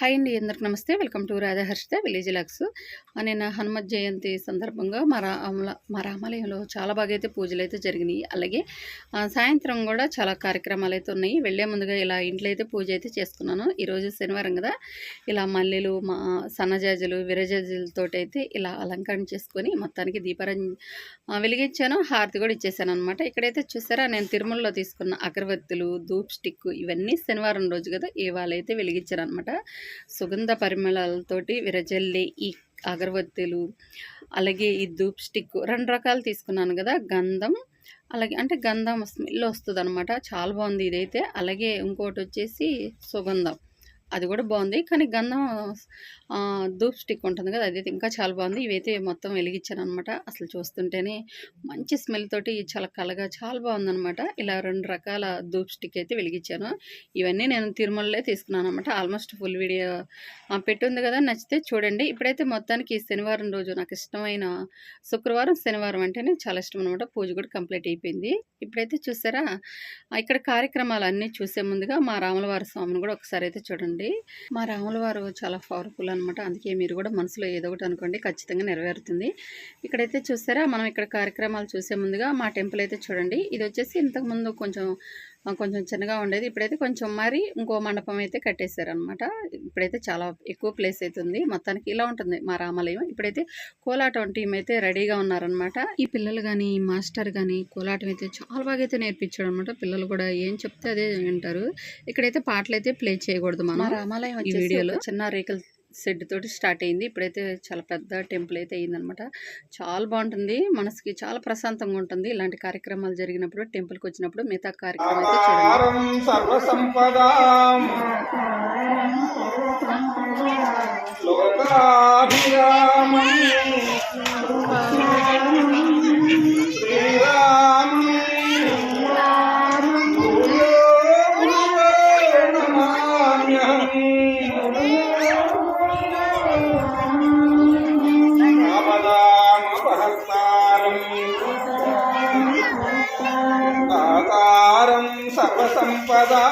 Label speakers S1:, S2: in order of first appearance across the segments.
S1: Hi అండి అందరికి నమస్తే. Welcome to Radhaharshitha village vlogs. నిన్న హనుమత్ జయంతి సందర్భంగా మా రామల మా రామాలయంలో చాలా బాగా అయితే పూజలు అయితే జరిగినాయి. అలాగే సాయంత్రం కూడా చాలా కార్యక్రమాలు అయితే ఉన్నాయి. వెళ్ళే ముందుగా ఇలా ఇంట్లో అయితే పూజ అయితే చేసుకున్నాను. ఈరోజు శనివారం కదా. ఇలా మల్లెలు మా సన్నజాజులు విరజాజులతో అయితే ఇలా అలంకరణ చేసుకొని మొత్తానికి దీపారం వెలిగించాను. హారతి కూడా ఇచ్చేసాను అనమాట ఇక్కడైతే చూసారా నేను తిరుమలలో తీసుకున్న అగరబత్తులు ధూప్ స్టిక్ ఇవన్నీ శనివారం రోజు కదా ఇవాళ అయితే వెలిగించాను అనమాట సుగంధ పరిమళాలతోటి విరజల్లి ఈ అగరబత్తులు అలాగే ఈ ధూప్ స్టిక్ రెండు రకాలు తీసుకున్నాను కదా గంధం అలాగే అంటే గంధం స్మెల్ వస్తుంది అనమాట చాలా బాగుంది ఇదైతే. అలాగే ఇంకోటి వచ్చేసి సుగంధం. అది కూడా బాగుంది. కానీ గంధం ధూప్ స్టిక్ ఉంటుంది కదా అది ఇంకా చాలా బాగుంది. ఇవైతే మొత్తం వెలిగించాను అనమాట అసలు చూస్తుంటేనే మంచి స్మెల్ తోటి చాలా కలగా చాలా బాగుందనమాట ఇలా రెండు రకాల ధూప్ స్టిక్ అయితే వెలిగించాను. ఇవన్నీ నేను తిరుమలలో తీసుకున్నాను అనమాట ఆల్మోస్ట్ ఫుల్ వీడియో పెట్టుంది కదా నచ్చితే చూడండి. ఇప్పుడైతే మొత్తానికి శనివారం రోజు నాకు ఇష్టమైన శుక్రవారం శనివారం అంటేనే చాలా ఇష్టం అనమాట పూజ కూడా కంప్లీట్ అయిపోయింది. ఇప్పుడైతే చూసారా? ఇక్కడ కార్యక్రమాలు అన్నీ చూసే ముందుగా మా రాములవారి స్వామిని కూడా ఒకసారి అయితే చూడండి. మా రాముల వారు చాలా పవర్ఫుల్ అనమాట అందుకే మీరు కూడా మనసులో ఏదో ఒకటి అనుకోండి. ఖచ్చితంగా నెరవేరుతుంది. ఇక్కడైతే చూసారా? మనం ఇక్కడ కార్యక్రమాలు చూసే ముందుగా మా టెంపుల్ అయితే చూడండి. ఇది వచ్చేసి ఇంతకుముందు కొంచెం కొంచెం చిన్నగా ఉండేది. ఇప్పుడైతే కొంచెం మరి ఇంకో మండపం అయితే కట్టేశారనమాట ఇప్పుడైతే చాలా ఎక్కువ ప్లేస్ అయితే ఉంది. మొత్తానికి ఇలా ఉంటుంది మా రామాలయం. ఇప్పుడైతే కోలాటం టీం అయితే రెడీగా ఉన్నారనమాట ఈ పిల్లలు కానీ మాస్టర్ కానీ కోలాటం అయితే చాలా బాగా అయితే నేర్పించాడు అనమాట పిల్లలు కూడా ఏం చెప్తే అదే వింటారు. ఇక్కడైతే పాటలు అయితే ప్లే చేయకూడదు మనం రామాలయం ఈ వీడియోలో. చిన్న రేకులు షెడ్ తోటి స్టార్ట్ అయింది. ఇప్పుడైతే చాలా పెద్ద టెంపుల్ అయితే అయిందనమాట చాలా బాగుంటుంది. మనసుకి చాలా ప్రశాంతంగా ఉంటుంది. ఇలాంటి కార్యక్రమాలు జరిగినప్పుడు టెంపుల్కి వచ్చినప్పుడు మిగతా కార్యక్రమం అయితే చూడండి.
S2: casa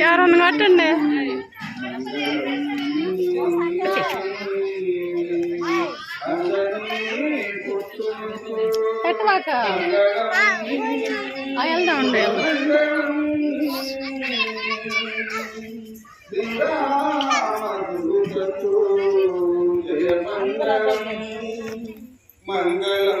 S1: ಯಾರನ್ನು ಕಟ್ಟಂಡೆ పెట్టవాక వెళ్దాం ఉండే
S2: మంగళం.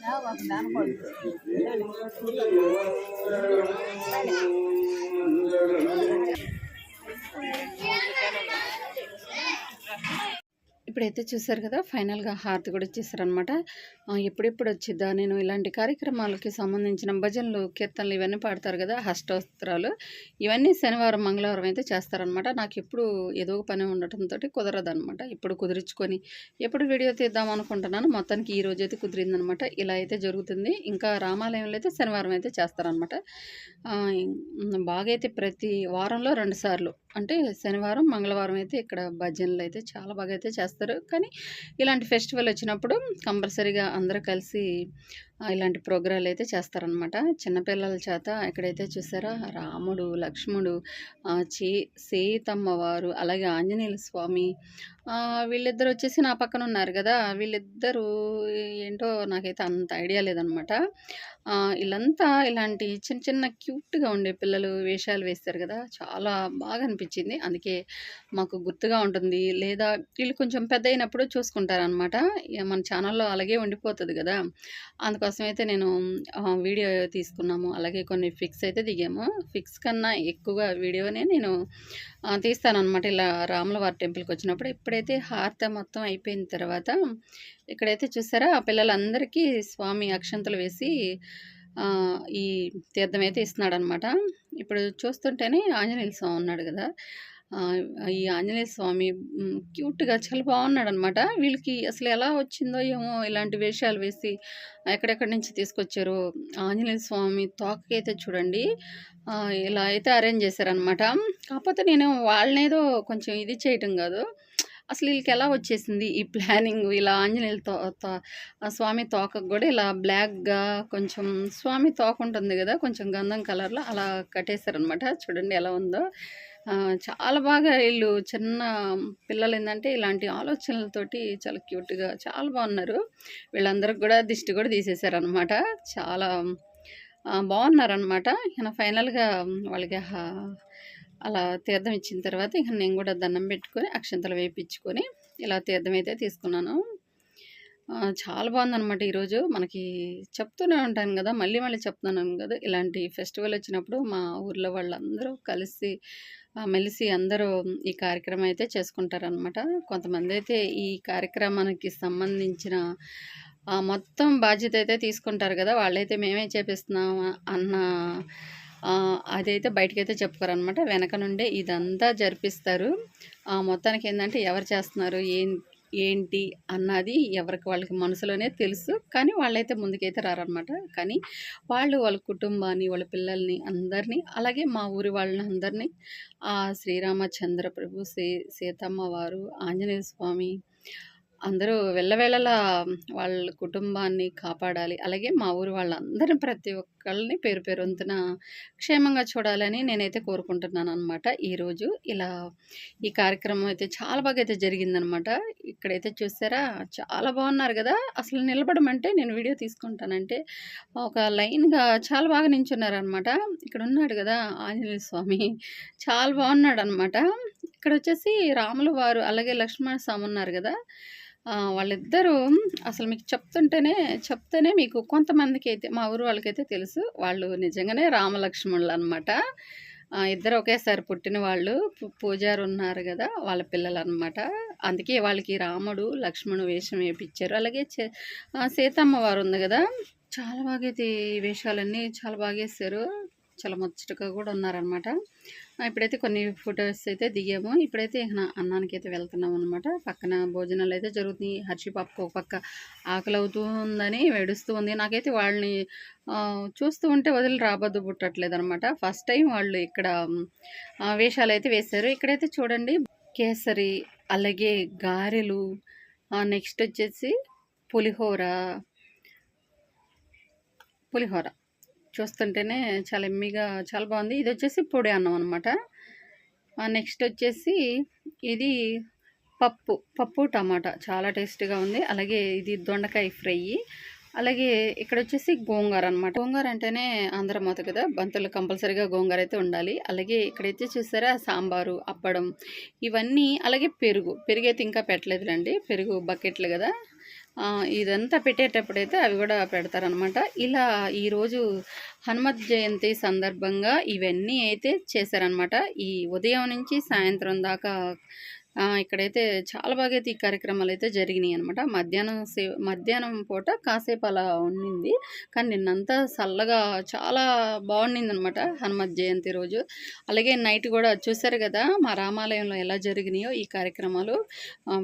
S2: మంగళం జయమంగళం మారుతి జయమంగళం మంగళం జయమంగళం
S1: ఇప్పుడైతే చూసారు కదా ఫైనల్గా హారతి కూడా ఇచ్చేసారనమాట ఎప్పుడెప్పుడు వచ్చిద్దా నేను ఇలాంటి కార్యక్రమాలకి సంబంధించిన భజనలు కీర్తనలు ఇవన్నీ పాడతారు కదా హష్టోస్త్రాలు ఇవన్నీ శనివారం మంగళవారం అయితే చేస్తారనమాట నాకు ఎప్పుడు ఏదో ఒక పని ఉండటంతో కుదరదు అనమాట ఇప్పుడు కుదిరించుకొని ఎప్పుడు వీడియో తీద్దాం అనుకుంటున్నాను మొత్తానికి ఈ రోజు అయితే కుదిరిందనమాట ఇలా అయితే జరుగుతుంది. ఇంకా రామాలయంలో అయితే శనివారం అయితే చేస్తారనమాట బాగా అయితే ప్రతి వారంలో రెండు సార్లు అంటే శనివారం మంగళవారం అయితే ఇక్కడ భజనలు అయితే చాలా బాగా అయితే చేస్తారు. కానీ ఇలాంటి ఫెస్టివల్ వచ్చినప్పుడు కంపల్సరీగా అందరూ కలిసి ఇలాంటి ప్రోగ్రాలు అయితే చేస్తారనమాట చిన్నపిల్లల చేత ఎక్కడైతే చూసారా రాముడు లక్ష్మణుడు చీ చే సీతమ్మ వారు అలాగే ఆంజనేయుల స్వామి వీళ్ళిద్దరు వచ్చేసి నా పక్కన ఉన్నారు కదా. వీళ్ళిద్దరూ ఏంటో నాకైతే అంత ఐడియా లేదనమాట వీళ్ళంతా ఇలాంటి చిన్న చిన్న క్యూట్గా ఉండే పిల్లలు వేషాలు వేస్తారు కదా. చాలా బాగా అనిపించింది. అందుకే మాకు గుర్తుగా ఉంటుంది. లేదా వీళ్ళు కొంచెం పెద్ద అయినప్పుడు చూసుకుంటారనమాట ఇక మన ఛానల్లో అలాగే ఉండిపోతుంది కదా. అందుకోసం అయితే నేను వీడియో తీసుకున్నాము. అలాగే కొన్ని ఫిక్స్ అయితే దిగాము. ఫిక్స్ కన్నా ఎక్కువగా వీడియోనే నేను ఆ, తీస్తానన్నమాట. ఇలా రాములవారి టెంపుల్కి వచ్చినప్పుడు ఇప్పుడైతే హారత మొత్తం అయిపోయిన తర్వాత ఇక్కడైతే చూసారా ఆ పిల్లలందరికీ స్వామి అక్షంతలు వేసి ఈ తీర్థం అయితే ఇస్తున్నాడు అనమాట ఇప్పుడు చూస్తుంటేనే ఆంజనేయ స్వామి ఉన్నాడు కదా. ఈ ఆంజనేయ స్వామి క్యూట్గా చాలా బాగున్నాడు అనమాట వీళ్ళకి అసలు ఎలా వచ్చిందో ఏమో ఇలాంటి వేషాలు వేసి ఎక్కడెక్కడి నుంచి తీసుకొచ్చారో ఆంజనేయ స్వామి తోకకైతే చూడండి. ఇలా అయితే అరేంజ్ చేశారనమాట కాకపోతే నేను వాళ్ళనేదో కొంచెం ఇది చేయటం కాదు. అసలు వీళ్ళకి ఎలా వచ్చేసింది ఈ ప్లానింగ్? ఇలా ఆంజనేయుల తో తో- స్వామి తోకకు కూడా ఇలా బ్లాక్గా కొంచెం స్వామి తోక ఉంటుంది కదా కొంచెం గంధం కలర్లో అలా కట్టేశారనమాట చూడండి ఎలా ఉందో. చాలా బాగా వీళ్ళు చిన్న పిల్లలు ఏంటంటే ఇలాంటి ఆలోచనలతోటి చాలా క్యూట్గా చాలా బాగున్నారు. వీళ్ళందరికి కూడా దిష్టి కూడా తీసేశారనమాట చాలా బాగున్నారనమాట ఇక ఫైనల్గా వాళ్ళకి అలా తీర్థం ఇచ్చిన తర్వాత ఇక నేను కూడా దండం పెట్టుకొని అక్షంతలు వేయించుకొని ఇలా తీర్థం అయితే తీసుకున్నాను. చాలా బాగుందన్నమాట ఈరోజు మనకి చెప్తూనే ఉంటాను కదా మళ్ళీ మళ్ళీ చెప్తున్నాను కదా ఇలాంటి ఫెస్టివల్ వచ్చినప్పుడు మా ఊర్లో వాళ్ళందరూ కలిసి మెలిసి అందరూ ఈ కార్యక్రమం అయితే చేసుకుంటారనమాట కొంతమంది అయితే ఈ కార్యక్రమానికి సంబంధించిన ఆ, మొత్తం బాధ్యత అయితే తీసుకుంటారు కదా వాళ్ళైతే మేమే చేపిస్తున్నాం అన్న అదైతే బయటకైతే చెప్పుకోరనమాట వెనక నుండే ఇదంతా జరిపిస్తారు. ఆ, మొత్తానికి ఏంటంటే ఎవరు చేస్తున్నారు ఏం ఏంటి అన్నది ఎవరికి వాళ్ళకి మనసులోనే తెలుసు. కానీ వాళ్ళైతే ముందుకైతే రారనమాట కానీ వాళ్ళు వాళ్ళ కుటుంబాన్ని వాళ్ళ పిల్లల్ని అందరినీ అలాగే మా ఊరి వాళ్ళని అందరినీ ఆ శ్రీరామచంద్ర ప్రభు సీ సీతమ్మ వారు ఆంజనేయ స్వామి అందరూ వెళ్ళవేళలా వాళ్ళ కుటుంబాన్ని కాపాడాలి. అలాగే మా ఊరు వాళ్ళందరిని ప్రతి ఒక్కళ్ళని పేరు పేరు వంతున క్షేమంగా చూడాలని నేనైతే కోరుకుంటున్నాను అనమాట ఈరోజు ఇలా ఈ కార్యక్రమం అయితే చాలా బాగా అయితే జరిగిందనమాట ఇక్కడైతే చూసారా చాలా బాగున్నారు కదా. అసలు నిలబడమంటే నేను వీడియో తీసుకుంటానంటే ఒక లైన్గా చాలా బాగా నించున్నారనమాట ఇక్కడ ఉన్నాడు కదా ఆంజనేయ స్వామి చాలా బాగున్నాడు అనమాట ఇక్కడ వచ్చేసి రాముల వారు అలాగే లక్ష్మణ స్వామి ఉన్నారు కదా. వాళ్ళిద్దరూ అసలు మీకు చెప్తుంటేనే చెప్తేనే మీకు కొంతమందికి అయితే మా ఊరు వాళ్ళకైతే తెలుసు. వాళ్ళు నిజంగానే రామలక్ష్మణులు అనమాట ఇద్దరు ఒకేసారి పుట్టిన వాళ్ళు పూజారు ఉన్నారు కదా వాళ్ళ పిల్లలు అనమాట అందుకే వాళ్ళకి రాముడు లక్ష్మణు వేషం వేయించారు అలాగే చే- సీతమ్మ వారు ఉంది కదా చాలా బాగా అయితే ఈ వేషాలన్నీ చాలా బాగా వేశారు చాలా ముచ్చటగా కూడా ఉన్నారనమాట. ఇప్పుడైతే కొన్ని ఫొటోస్ అయితే దిగాము. ఇప్పుడైతే అన్నానికి అయితే వెళ్తున్నాం అనమాట పక్కన భోజనాలు అయితే జరుగుతున్నాయి. హర్షి పాపకు ఒక పక్క ఆకలి అవుతూ ఉందని వేడుస్తూ ఉంది. నాకైతే వాళ్ళని చూస్తూ ఉంటే వదిలి రాబద్దు పుట్టట్లేదు అనమాట ఫస్ట్ టైం వాళ్ళు ఇక్కడ వేషాలు అయితే వేశారు. ఇక్కడైతే చూడండి కేసరి అలాగే గారెలు నెక్స్ట్ వచ్చేసి పులిహోర. పులిహోర. చూస్తుంటేనే చాలా ఎమ్మిగా చాలా బాగుంది. ఇది వచ్చేసి పొడి అన్నం అనమాట నెక్స్ట్ వచ్చేసి ఇది పప్పు పప్పు టమాటా. చాలా టేస్టీగా ఉంది. అలాగే ఇది దొండకాయ ఫ్రై. అలాగే ఇక్కడ వచ్చేసి గోంగూర అనమాట గోంగూర అంటేనే ఆంధ్ర మాత కదా బంతులు కంపల్సరీగా గోంగూర అయితే ఉండాలి. అలాగే ఇక్కడైతే చూసారా సాంబారు అప్పడం ఇవన్నీ అలాగే పెరుగు. పెరుగు అయితే ఇంకా పెట్టలేదులండి. పెరుగు బకెట్లు కదా. ఇదంతా పెట్టేటప్పుడైతే అవి కూడా పెడతారనమాట ఇలా ఈరోజు హనుమత్ జయంతి సందర్భంగా ఇవన్నీ అయితే చేశారనమాట ఈ ఉదయం నుంచి సాయంత్రం దాకా ఇక్కడైతే చాలా బాగా అయితే ఈ కార్యక్రమాలు అయితే జరిగినాయి అనమాట మధ్యాహ్నం సే మధ్యాహ్నం పూట కాసేపు అలా ఉండింది. కానీ నిన్నంతా చల్లగా చాలా బాగుండింది అనమాట హనుమత్ జయంతి రోజు. అలాగే నైట్ కూడా చూశారు కదా మా రామాలయంలో ఎలా జరిగినాయో ఈ కార్యక్రమాలు.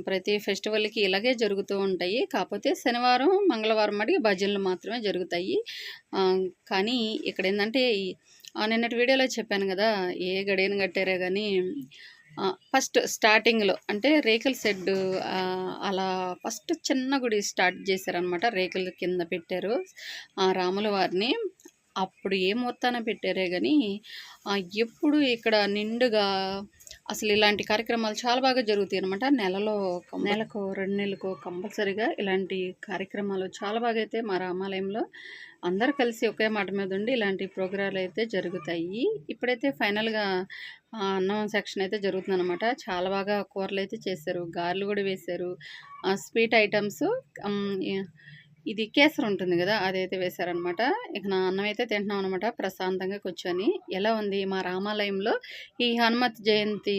S1: ప్రతి ఫెస్టివల్కి ఇలాగే జరుగుతూ ఉంటాయి. కాకపోతే శనివారం మంగళవారం మటుకు భజనలు మాత్రమే జరుగుతాయి. కానీ ఇక్కడ ఏంటంటే నిన్నటి వీడియోలో చెప్పాను కదా ఏ గడియను కట్టారే కానీ ఫస్ట్ స్టార్టింగ్లో అంటే రేకుల షెడ్ అలా ఫస్ట్ చిన్న గుడి స్టార్ట్ చేశారనమాట రేకుల కింద పెట్టారు. ఆ రాముల వారిని. అప్పుడు ఏ ముహూర్తాన పెట్టారే కానీ ఎప్పుడు ఇక్కడ నిండుగా అసలు ఇలాంటి కార్యక్రమాలు చాలా బాగా జరుగుతాయి అనమాట నెలలో నెలకు రెండు నెలలకు కంపల్సరీగా ఇలాంటి కార్యక్రమాలు చాలా బాగా అయితే మా రామాలయంలో అందరు కలిసి ఒకే మాట మీద ఉండి ఇలాంటి ప్రోగ్రాలు అయితే జరుగుతాయి. ఇప్పుడైతే ఫైనల్గా అన్నం సెక్షన్ అయితే జరుగుతుంది అనమాట చాలా బాగా కూరలు అయితే చేశారు. గారెలు కూడా వేశారు. ఆ, స్వీట్ ఐటమ్స్ ఇది కేసరి ఉంటుంది కదా అదైతే వేశారనమాట. ఇక నా అన్నం అయితే తింటున్నాం అనమాట ప్రశాంతంగా కూర్చొని. ఎలా ఉంది మా రామాలయంలో? ఈ హనుమత్ జయంతి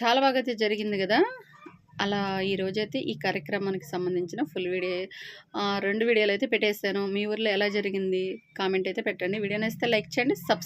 S1: చాలా బాగా అయితే జరిగింది కదా? అలా ఈ రోజైతే ఈ కార్యక్రమానికి సంబంధించిన ఫుల్ వీడియో రెండు వీడియోలు అయితే పెట్టేశాను. మీ ఊర్లో ఎలా జరిగింది? కామెంట్ అయితే పెట్టండి. వీడియో నేస్తే లైక్ చేయండి సబ్స్క్రైబ్